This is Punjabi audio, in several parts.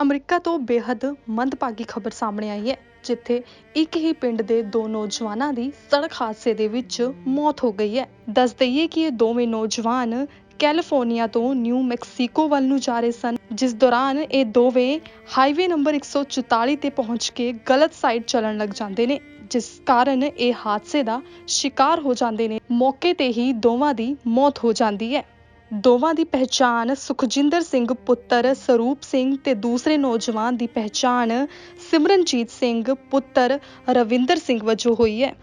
ਅਮਰੀਕਾ ਤੋਂ ਬੇहद ਮੰਦਭਾਗੀ ਖਬਰ ਸਾਹਮਣੇ ਆਈ ਹੈ, ਜਿੱਥੇ ਇੱਕ ਹੀ ਪਿੰਡ ਦੇ ਦੋ ਨੌਜਵਾਨਾਂ ਦੀ ਸੜਕ ਹਾਦਸੇ ਦੇ ਵਿੱਚ ਮੌਤ ਹੋ ਗਈ ਹੈ। ਦੱਸ ਦਈਏ ਕਿ ਇਹ ਦੋਵੇਂ ਨੌਜਵਾਨ ਕੈਲੀਫੋਰਨੀਆ ਤੋਂ ਨਿਊ ਮੈਕਸੀਕੋ ਵੱਲ ਨੂੰ ਜਾ ਰਹੇ ਸਨ, ਜਿਸ ਦੌਰਾਨ ਇਹ ਦੋਵੇਂ ਹਾਈਵੇ ਨੰਬਰ 144 ਤੇ ਪਹੁੰਚ ਕੇ ਗਲਤ ਸਾਈਡ ਚੱਲਣ ਲੱਗ ਜਾਂਦੇ ਨੇ, ਜਿਸ ਕਾਰਨ ਇਹ ਹਾਦਸੇ ਦਾ ਸ਼ਿਕਾਰ ਹੋ ਜਾਂਦੇ ਨੇ। ਮੌਕੇ ਤੇ ਹੀ ਦੋਵਾਂ ਦੀ ਮੌਤ ਹੋ ਜਾਂਦੀ ਹੈ। ਦੋਵਾਂ ਦੀ ਪਹਿਚਾਣ ਸੁਖਜਿੰਦਰ ਸਿੰਘ ਪੁੱਤਰ ਸਰੂਪ ਸਿੰਘ ਤੇ ਦੂਸਰੇ ਨੌਜਵਾਨ ਦੀ ਪਹਿਚਾਣ ਸਿਮਰਨਜੀਤ ਸਿੰਘ ਪੁੱਤਰ ਰਵਿੰਦਰ ਸਿੰਘ ਵਜੋਂ ਹੋਈ ਹੈ।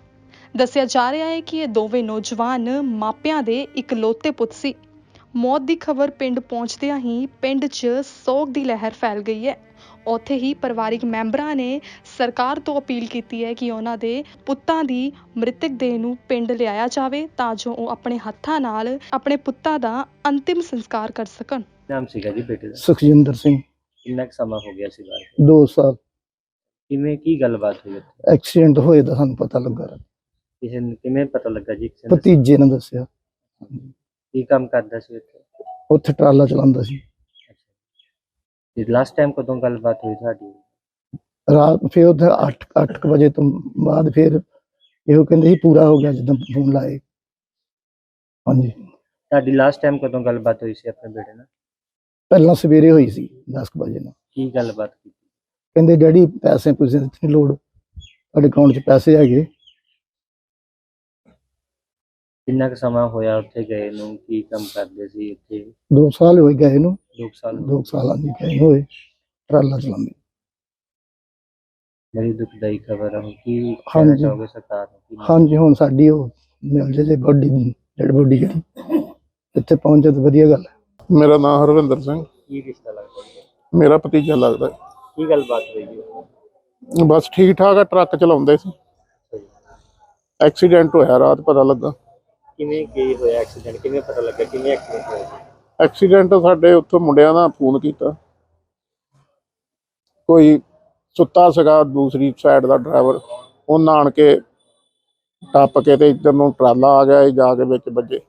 ਦੱਸਿਆ ਜਾ ਰਿਹਾ ਹੈ ਕਿ ਇਹ ਦੋਵੇਂ ਨੌਜਵਾਨ ਮਾਪਿਆਂ ਦੇ ਇਕਲੌਤੇ ਪੁੱਤ ਸੀ। ਮੌਤ ਦੀ ਖਬਰ ਪਿੰਡ ਪਹੁੰਚਦਿਆਂ ਹੀ ਪਿੰਡ 'ਚ ਸੋਗ ਦੀ ਲਹਿਰ ਫੈਲ ਗਈ ਹੈ। ਉੱਥੇ ਹੀ ਪਰਿਵਾਰਿਕ ਮੈਂਬਰਾਂ ਨੇ ਸਰਕਾਰ ਤੋਂ ਅਪੀਲ ਕੀਤੀ ਹੈ ਕਿ ਉਹਨਾਂ ਦੇ ਪੁੱਤਾਂ ਦੀ ਮ੍ਰਿਤਕ ਦੇਹ ਨੂੰ ਪਿੰਡ ਲਿਆਇਆ ਜਾਵੇ ਤਾਂ ਜੋ ਉਹ ਆਪਣੇ ਹੱਥਾਂ ਨਾਲ ਆਪਣੇ ਪੁੱਤਾਂ ਦਾ ਅੰਤਿਮ ਸੰਸਕਾਰ ਕਰ ਸਕਣ। ਨਾਮ ਸੀਗਾ ਜੀ ਬੇਟੇ ਦਾ? ਸੁਖਜਿੰਦਰ ਸਿੰਘ। ਕਿੰਨਾ ਕੁ ਸਮਾਂ ਹੋ ਗਿਆ ਸੀ ਬਾਹਰ? 2 ਸਾਲ। ਕਿਵੇਂ ਕੀ ਗੱਲਬਾਤ ਹੋਈ ਉੱਥੇ? ਐਕਸੀਡੈਂਟ ਹੋਏ ਦਾ ਸਾਨੂੰ ਪਤਾ ਲੱਗਾ। ਕਿਸੇ ਨੂੰ ਕਿਵੇਂ ਪਤਾ ਲੱਗਾ ਜੀ? ਕਿਸੇ ਨੂੰ ਭਤੀਜੇ ਨੇ ਦੱਸਿਆ। ਕੀ ਕੰਮ ਕਰਦਾ ਸੀ ਉੱਥੇ? ਉੱਥੇ ਟਰਾਲਾ ਚਲਾਉਂਦਾ ਸੀ। ਤੇ ਲਾਸਟ ਟਾਈਮ ਕਦੋਂ ਗੱਲਬਾਤ ਹੋਈ ਤੁਹਾਡੀ? ਰਾਤ ਫਿਰ ਉੱਥੇ 8 8 ਵਜੇ ਤੋਂ ਬਾਅਦ ਫਿਰ ਇਹੋ ਕਹਿੰਦੇ ਸੀ ਪੂਰਾ ਹੋ ਗਿਆ ਜਦੋਂ ਫੋਨ ਲਾਏ। ਹਾਂਜੀ। ਤੁਹਾਡੀ ਲਾਸਟ ਟਾਈਮ ਕਦੋਂ ਗੱਲਬਾਤ ਹੋਈ ਸੀ ਆਪਣੇ ਬੇਟੇ ਨਾਲ? ਪਹਿਲਾਂ ਸਵੇਰੇ ਹੋਈ ਸੀ 10 ਕੁ ਵਜੇ ਨਾਲ। ਕੀ ਗੱਲਬਾਤ ਕੀਤੀ? ਕਹਿੰਦੇ ਡੈਡੀ ਪੈਸੇ ਪੂਸੇ ਦੀ ਨਹੀਂ ਲੋੜ ਤੁਹਾਡੇ ਅਕਾਊਂਟ 'ਚ ਪੈਸੇ ਹੈਗੇ। ਕਿੰਨਾ ਕੁ ਸਮਾਂ ਹੋਇਆ ਉੱਥੇ ਗਏ ਨੂੰ? ਕੀ ਕੰਮ ਕਰਦੇ ਸੀ ਉੱਥੇ 2 ਸਾਲ ਹੋਏ ਗਏ ਨੂੰ। ਦੋ ਕੁ ਸਾਲ 2 ਸਾਲਾਂ ਦੀ ਗਏ ਹੋਏ। ਟਰਾਲਾ ਚਲਾਉਂਦੇ। ਬੜੀ ਦੁਖਦਾਈ ਖਬਰ ਹੈ ਕੀ ਕਹਿਣਾ ਹਾਂਜੀ। ਚਾਹੋਗੇ ਸਰਕਾਰ ਨੂੰ? ਕੀ ਹਾਂਜੀ ਹੁਣ ਸਾਡੀ ਉਹ ਮਿਲ ਜੇ ਜੇ ਬੋਡੀ ਡੈਡ ਬੋਡੀ ਜਿਹੜੀ ਇੱਥੇ ਪਹੁੰਚੇ ਤਾਂ ਵਧੀਆ ਗੱਲ ਹੈ। ਮੇਰਾ ਨਾਮ ਹਰਵਿੰਦਰ ਸਿੰਘ। ਕੀ ਰਿਸ਼ਤਾ ਲੱਗਦਾ? ਮੇਰਾ ਭਤੀਜਾ ਲੱਗਦਾ ਹੈ। ਕੀ ਗੱਲਬਾਤ ਹੋਈ ਜੀ? ਬਸ ਠੀਕ ਠਾਕ ਆ ਟਰੱਕ ਚਲਾਉਂਦੇ ਸੀ। ਐਕਸੀਡੈਂਟ ਹੋਇਆ ਰਾਤ ਪਤਾ ਲੱਗਾ। ਕਿਵੇਂ ਕੀ ਹੋਇਆ ਐਕਸੀਡੈਂਟ ਕਿਵੇਂ ਪਤਾ ਲੱਗਾ? ਕਿਵੇਂ ਐਕਸੀਡੈਂਟ ਹੋਇਆ? ਐਕਸੀਡੈਂਟ ਸਾਡੇ ਉੱਥੋਂ ਮੁੰਡਿਆਂ ਦਾ ਫੋਨ ਕੀਤਾ। ਕੋਈ ਸੁੱਤਾ ਸੀਗਾ ਦੂਸਰੀ ਸਾਈਡ ਦਾ ਡਰਾਈਵਰ ਉਹਨਾਂ ਆਣ ਕੇ ਟੱਪ ਕੇ ਤੇ ਇੱਧਰ ਨੂੰ ਟਰਾਲਾ ਆ ਗਿਆ ਇਹ ਜਾ ਕੇ ਵਿੱਚ ਵੱਜੇ।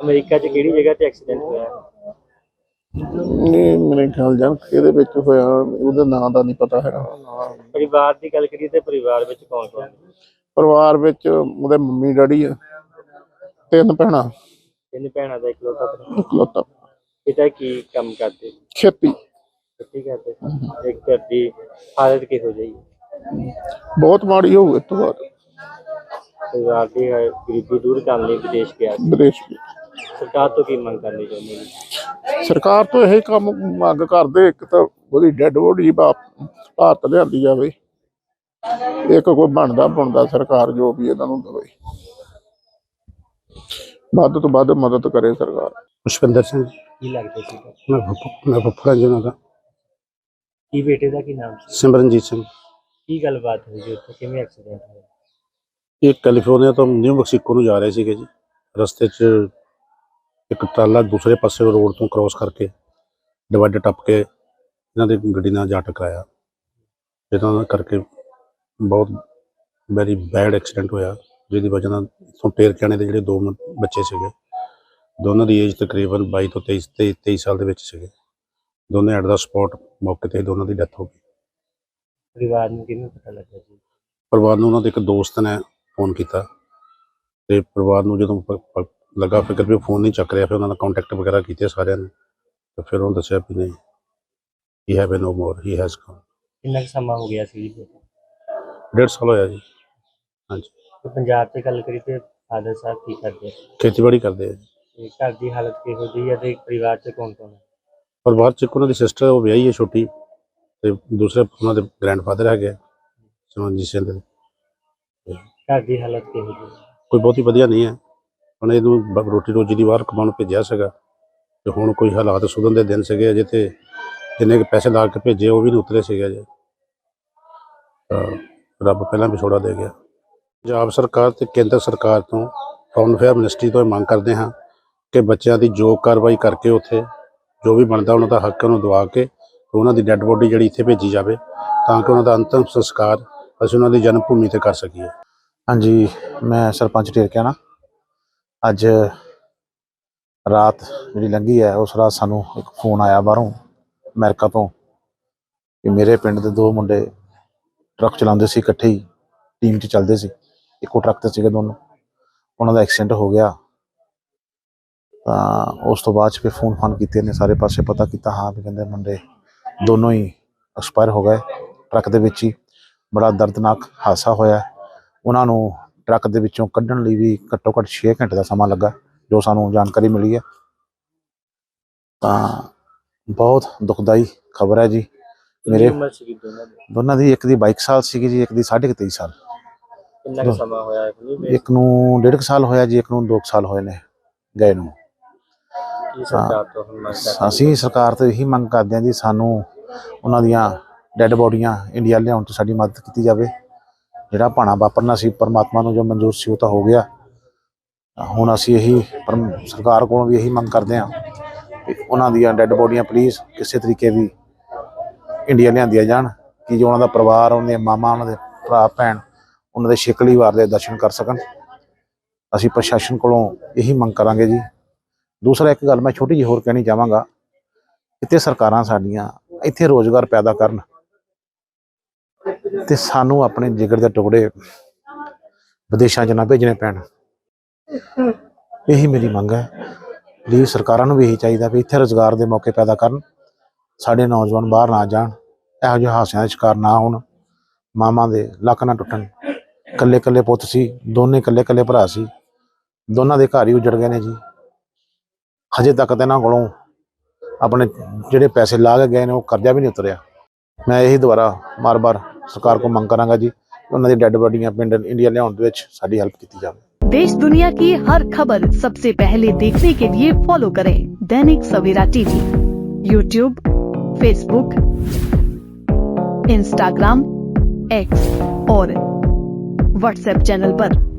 ਅਮਰੀਕਾ 'ਚ ਕਿਹੜੀ ਜਗ੍ਹਾ ਤੇ ਐਕਸੀਡੈਂਟ ਹੋਇਆ? ਨਹੀਂ ਮੇਰੇ ਖਿਆਲ ਜਾਨ ਇਹਦੇ ਵਿੱਚ ਹੋਇਆ ਉਹਦਾ ਨਾਂ ਦਾ ਨਹੀਂ ਪਤਾ ਹੈਗਾ। ਪਰਿਵਾਰ ਦੀ ਗੱਲ ਕਰੀਏ ਤੇ ਪਰਿਵਾਰ ਵਿੱਚ ਕੌਣ ਕੌਣ? ਪਰਿਵਾਰ ਵਿੱਚ ਉਹਦੇ ਮੰਮੀ ਡੈਡੀ ਆ। ਤਿੰਨ ਭੈਣਾਂ। ਤਿੰਨ ਭੈਣਾਂ ਦਾ ਇਕਲੌਤਾ ਭਰਾ। ਇਕਲੌਤਾ ਪਿਤਾ ਕੀ ਕੰਮ ਕਰਦੇ? ਖੇਤੀ। ਖੇਤੀ ਕਰਦੇ। ਇੱਕ ਘਰ ਦੀ ਹਾਲਤ ਕਿਹੋ ਜਿਹੀ? ਬਹੁਤ ਮਾੜੀ ਹੋਊ ਇਸ ਤੋਂ ਬਾਅਦ। ਪਰਿਵਾਰ ਦੀ ਹੈ, ਗਰੀਬੀ ਦੂਰ ਕਰਨ ਲਈ ਵਿਦੇਸ਼ ਗਿਆ ਸੀ। ਵਿਦੇਸ਼ ਵਿੱਚ ਸਰਕਾਰ ਤੋਂ ਕੀ ਮੰਗ ਕਰਨੀ ਚਾਹੁੰਦੇ ਜੀ ਸਰਕਾਰ ਤੋਂ ਇਹ ਕੰਮ ਮੰਗ ਕਰਦੇ ਇੱਕ ਤਾਂ ਉਹਦੀ ਡੈੱਡ ਬੋਡੀ ਭਾਰਤ ਲਿਆਂਦੀ ਜਾਵੇ। ਇੱਕ ਕੋਈ ਬਣਦਾ ਬਣਦਾ ਸਰਕਾਰ ਜੋ ਵੀ ਇਹਨਾਂ ਨੂੰ ਦੇਵੇ। ਵੱਧ ਤੋਂ ਵੱਧ ਮਦਦ ਕਰੇ ਸਰਕਾਰ। ਪੁਸ਼ਪਿੰਦਰ ਸਿੰਘ ਜੀ। ਕੀ ਲੱਗਦਾ ਸੀ? ਮੈਂ ਫੁੱਫ- ਮੈਂ ਫੁੱਫੜਾ ਜੀ ਉਹਨਾਂ ਦਾ। ਕੀ ਬੇਟੇ ਦਾ ਕੀ ਨਾਮ ਸੀ? ਸਿਮਰਨਜੀਤ ਸਿੰਘ। ਕੀ ਗੱਲਬਾਤ ਹੋਈ ਜੀ ਉੱਥੇ? ਕਿਵੇਂ ਐਕਸੀਡੈਂਟ ਹੋਇਆ? ਇਹ ਕੈਲੀਫੋਰਨੀਆ ਤੋਂ ਨਿਊ ਮੈਕਸੀਕੋ ਨੂੰ ਜਾ ਰਹੇ ਸੀਗੇ ਜੀ। ਰਸਤੇ 'ਚ ਇੱਕ ਟਰਾਲਾ ਦੂਸਰੇ ਪਾਸੇ ਰੋਡ ਤੋਂ ਕ੍ਰਾਸ ਕਰਕੇ ਡਿਵਾਈਡਰ ਟੱਪ ਕੇ ਇਹਨਾਂ ਦੀ ਗੱਡੀ ਨਾਲ ਜਾ ਟਕਰਾਇਆ। ਨਾਲ ਕਰਕੇ ਬਹੁਤ ਵੈਰੀ ਬੈਡ ਐਕਸੀਡੈਂਟ ਹੋਇਆ। ਜਿਹਦੀ ਵਜ੍ਹਾ ਨਾਲ ਇੱਥੋਂ ਟੇਰ ਕਿਆਣੇ ਦੇ ਜਿਹੜੇ ਦੋ ਮ- ਬੱਚੇ ਸੀਗੇ ਦੋਨਾਂ ਦੀ ਏਜ ਤਕਰੀਬਨ 22 ਤੋਂ 23 ਤੇ 23 ਸਾਲ ਦੇ ਵਿੱਚ ਸੀਗੇ। ਦੋਨੇ ਐਟ ਦਾ ਸਪੌਟ ਮੌਕੇ ਤੇ ਹੀ ਦੋਨਾਂ ਦੀ ਡੈਥ ਹੋ ਗਈ। ਪਰਿਵਾਰ ਨੂੰ ਕਿਵੇਂ ਪਤਾ ਲੱਗਾ ਜੀ? ਪਰਿਵਾਰ ਨੂੰ ਉਹਨਾਂ ਦੇ ਇੱਕ ਦੋਸਤ ਨੇ ਫੋਨ ਕੀਤਾ ਤੇ ਪਰਿਵਾਰ ਨੂੰ ਜਦੋਂ ਪ- ਪ- ਲੱਗਾ ਫਿਕਰ ਵੀ ਫੋਨ ਨਹੀਂ ਚੱਕ ਰਿਹਾ ਫਿਰ ਉਹਨਾਂ ਦਾ ਕੰਟੈਕਟ ਵਗੈਰਾ ਕੀਤੇ ਸਾਰਿਆਂ ਨੇ ਤੇ ਫਿਰ ਉਹਨੂੰ ਦੱਸਿਆ ਵੀ ਨਹੀਂ he have no more he has gone ਕਿੰਨਾ ਕੁ ਸਮਾਂ ਹੋ ਗਿਆ ਸੀ ਜੀ? ਡੇਢ ਸਾਲ ਹੋਇਆ ਜੀ। ਹਾਂਜੀ। ਤੇ ਪੰਜਾਬ 'ਚ ਗੱਲ ਕਰੀਏ ਤੇ ਫਾਦਰ ਸਾਹਿਬ ਕੀ ਕਰਦੇ ਖੇਤੀਬਾੜੀ ਕਰਦੇ ਆ ਜੀ। ਤੇ ਘਰ ਦੀ ਹਾਲਤ ਕਿਹੋ ਜਿਹੀ ਹੈ ਤੇ ਪਰਿਵਾਰ 'ਚ ਕੌਣ ਕੌਣ ਹੈ ਪਰਿਵਾਰ ਚ ਇੱਕ ਉਹਨਾਂ ਦੀ ਸਿਸਟਰ ਉਹ ਵਿਆਹੀ ਹੈ ਛੋਟੀ ਤੇ ਦੂਸਰੇ ਉਹਨਾਂ ਦੇ ਗ੍ਰੈਂਡਫਾਦਰ ਹੈਗੇ ਆ, ਸਿਮਰਨਜੀਤ ਸਿੰਘ ਦੇ। ਘਰ ਦੀ ਹਾਲਤ ਕਿਹੋ ਜਿਹੀ ਹੈ ਕੋਈ ਬਹੁਤੀ ਵਧੀਆ ਨਹੀਂ ਹੈ ਹੁਣ ਇਹਨੂੰ ਬ- ਰੋਟੀ ਰੋਜੀ ਦੀ ਬਾਹਰ ਕਮਾਉਣ ਭੇਜਿਆ ਸੀਗਾ ਤੇ ਹੁਣ ਕੋਈ ਹਾਲਾਤ ਸੁਧਰਨ ਦੇ ਦਿਨ ਸੀਗੇ ਅਜੇ ਤੇ ਜਿੰਨੇ ਕੁ ਪੈਸੇ ਲਾ ਕੇ ਭੇਜੇ ਉਹ ਵੀ ਨਹੀਂ ਉਤਰੇ ਸੀਗੇ ਅਜੇ। ਤਾਂ ਰੱਬ ਪਹਿਲਾਂ ਵਿਛੋੜਾ ਦੇ ਗਿਆ। ਪੰਜਾਬ ਸਰਕਾਰ ਤੇ ਕੇਂਦਰ ਸਰਕਾਰ ਤੋਂ ਫੌਰਨ ਅਫੇਅਰ ਮਿਨਿਸਟਰੀ ਤੋਂ ਇਹ ਮੰਗ ਕਰਦੇ ਹਾਂ ਕਿ ਬੱਚਿਆਂ ਦੀ ਜੋ ਕਾਰਵਾਈ ਕਰਕੇ ਉੱਥੇ ਜੋ ਵੀ ਬਣਦਾ ਉਹਨਾਂ ਦਾ ਹੱਕ ਉਹਨੂੰ ਦਵਾ ਕੇ ਉਹਨਾਂ ਦੀ ਡੈੱਡ ਬੋਡੀ ਜਿਹੜੀ ਇੱਥੇ ਭੇਜੀ ਜਾਵੇ ਤਾਂ ਕਿ ਉਹਨਾਂ ਦਾ ਅੰਤਿਮ ਸੰਸਕਾਰ ਅਸੀਂ ਉਹਨਾਂ ਦੀ ਜਨਮ ਭੂਮੀ ਤੇ ਕਰ ਸਕੀਏ। ਹਾਂਜੀ, ਮੈਂ ਸਰਪੰਚ ਢੇਰਕਿਆਣਾ ਅੱਜ ਰਾਤ ਜਿਹੜੀ ਲੰਘੀ ਹੈ, ਉਸ ਰਾਤ ਸਾਨੂੰ ਇੱਕ ਫੋਨ ਆਇਆ ਬਾਹਰੋਂ, ਅਮਰੀਕਾ ਤੋਂ ਕਿ ਮੇਰੇ ਪਿੰਡ ਦੇ ਦੋ ਮੁੰਡੇ ਟਰੱਕ ਚਲਾਉਂਦੇ ਸੀ, ਇਕੱਠੇ ਹੀ, ਟੀਮ 'ਚ ਚੱਲਦੇ ਸੀ। ਇੱਕੋ ਟਰੱਕ ਤੇ ਸੀਗੇ ਦੋਨੋਂ। ਉਹਨਾਂ ਦਾ ਐਕਸੀਡੈਂਟ ਹੋ ਗਿਆ। ਤਾਂ ਉਸ ਤੋਂ ਬਾਅਦ 'ਚ ਫਿਰ ਫੋਨ ਫਾਨ ਕੀਤੇ ਨੇ ਸਾਰੇ ਪਾਸੇ ਪਤਾ ਕੀਤਾ ਹਾਂ ਵੀ ਕਹਿੰਦੇ ਮੁੰਡੇ ਦੋਨੋਂ ਹੀ ਐਕਸਪਾਇਰ ਹੋ ਗਏ ਟਰੱਕ ਦੇ ਵਿੱਚ ਹੀ। ਬੜਾ ਦਰਦਨਾਕ ਹਾਦਸਾ ਹੋਇਆ। ਉਹਨਾਂ ਨੂੰ ਟਰੱਕ ਦੇ ਵਿੱਚੋਂ ਕੱਢਣ ਲਈ ਵੀ ਘੱਟੋ ਘੱਟ 6 ਘੰਟੇ ਦਾ ਸਮਾਂ ਲੱਗਾ ਜੋ ਸਾਨੂੰ ਜਾਣਕਾਰੀ ਮਿਲੀ ਹੈ। ਤਾਂ ਬਹੁਤ ਦੁਖਦਾਈ ਖਬਰ ਹੈ ਜੀ। ਮੇਰੇ ਦੋਨਾਂ ਦੀ? ਇੱਕ ਦੀ 22 ਸਾਲ ਸੀਗੀ ਜੀ ਇੱਕ ਦੀ 23.5 ਸਾਲ। ਕਿੰਨਾ ਕੁ ਸਮਾਂ ਹੋਇਆ ਵੇ ਇੱਕ ਨੂੰ ਡੇਢ ਕੁ ਸਾਲ ਹੋਇਆ ਜੀ ਇੱਕ ਨੂੰ 2 ਸਾਲ ਹੋਏ ਨੇ ਗਏ ਨੂੰ। ਕੀ ਸਰਕਾਰ ਤੋਂ ਹੁਣ ਮੰਗ ਕਰਦੇ ਅਸੀਂ ਸਰਕਾਰ ਤੋਂ ਇਹੀ ਮੰਗ ਕਰਦੇ ਹਾਂ ਜੀ ਸਾਨੂੰ ਉਹਨਾਂ ਦੀਆਂ ਡੈੱਡ ਬੋਡੀਆਂ ਇੰਡੀਆ ਲਿਆਉਣ 'ਚ ਸਾਡੀ ਮਦਦ ਕੀਤੀ ਜਾਵੇ। ਜਿਹੜਾ ਭਾਣਾ ਵਾਪਰਨਾ ਸੀ ਪਰਮਾਤਮਾ ਨੂੰ ਜੋ ਮਨਜ਼ੂਰ ਸੀ ਉਹ ਤਾਂ ਹੋ ਗਿਆ। ਤਾਂ ਹੁਣ ਅਸੀਂ ਇਹੀ ਪਰਮ ਸਰਕਾਰ ਕੋਲੋਂ ਵੀ ਇਹੀ ਮੰਗ ਕਰਦੇ ਹਾਂ ਕਿ ਉਹਨਾਂ ਦੀਆਂ ਡੈੱਡ ਬੋਡੀਆਂ ਪਲੀਜ਼ ਕਿਸੇ ਤਰੀਕੇ ਵੀ ਇੰਡੀਆ ਲਿਆਂਦੀਆਂ ਜਾਣ ਕਿ ਜੋ ਉਹਨਾਂ ਦਾ ਪਰਿਵਾਰ ਉਹਨਾਂ ਦੇ ਮਾਮਾ ਉਹਨਾਂ ਦੇ ਭਰਾ ਭੈਣ ਉਹਨਾਂ ਦੇ ਛੇਕਲੀ ਵਾਰ ਦੇ ਦਰਸ਼ਨ ਕਰ ਸਕਣ। ਅਸੀਂ ਪ੍ਰਸ਼ਾਸਨ ਕੋਲੋਂ ਇਹੀ ਮੰਗ ਕਰਾਂਗੇ ਜੀ। ਦੂਸਰਾ ਇੱਕ ਗੱਲ ਮੈਂ ਛੋਟੀ ਜਿਹੀ ਹੋਰ ਕਹਿਣੀ ਚਾਹਾਂਗਾ। ਇੱਥੇ ਸਰਕਾਰਾਂ ਸਾਡੀਆਂ ਇੱਥੇ ਰੋਜ਼ਗਾਰ ਪੈਦਾ ਕਰਨ ਤੇ ਸਾਨੂੰ ਆਪਣੇ ਜਿਗਰ ਦੇ ਟੁਕੜੇ ਵਿਦੇਸ਼ਾਂ 'ਚ ਨਾ ਭੇਜਣੇ ਪੈਣ। ਇਹੀ ਮੇਰੀ ਮੰਗ ਹੈ। ਪਲੀਜ਼ ਸਰਕਾਰਾਂ ਨੂੰ ਵੀ ਇਹੀ ਚਾਹੀਦਾ ਵੀ ਇੱਥੇ ਰੋਜ਼ਗਾਰ ਦੇ ਮੌਕੇ ਪੈਦਾ ਕਰਨ। ਸਾਡੇ ਨੌਜਵਾਨ ਬਾਹਰ ਨਾ ਜਾਣ। ਇਹੋ ਜਿਹੇ ਹਾਸਿਆਂ ਦਾ ਸ਼ਿਕਾਰ ਨਾ ਹੋਣ। ਮਾਵਾਂ ਦੇ ਲੱਕ ਨਾ ਟੁੱਟਣ। ਕੱਲੇ ਕੱਲੇ ਪੁੱਤ ਸੀ ਦੋਨੇ ਕੱਲੇ ਕੱਲੇ ਭਰਾ ਸੀ ਦੋਨਾਂ ਦੇ ਘਰ ਹੀ ਉਜੜ ਗਏ ਨੇ ਜੀ ਹਜੇ ਤੱਕ ਤਾਂ ਇਹਨਾਂ ਕੋਲੋਂ ਆਪਣੇ ਜਿਹੜੇ ਪੈਸੇ ਲਾ ਕੇ ਗਏ ਨੇ ਉਹ ਕਰਜ਼ਾ ਵੀ ਨਹੀਂ ਉਤਰਿਆ ਮੈਂ ਇਹੀ ਦੁਬਾਰਾ ਮਾਰ-ਬਾਰ ਸਰਕਾਰ ਕੋਲ ਮੰਗ ਕਰਾਂਗਾ ਜੀ ਕਿ ਉਹਨਾਂ ਦੀ ਡੈੱਡ ਬੋਡੀਆਂ ਪਿੰਡ ਇੰਡੀਆ ਲਿਆਉਣ ਦੇ ਵਿੱਚ ਸਾਡੀ ਹੈਲਪ ਕੀਤੀ ਜਾਵੇ देश दुनिया की हर खबर सबसे पहले देखने के लिए फॉलो करें Dainik Savera TV YouTube Facebook Instagram X और व्हाट्सएप चैनल पर।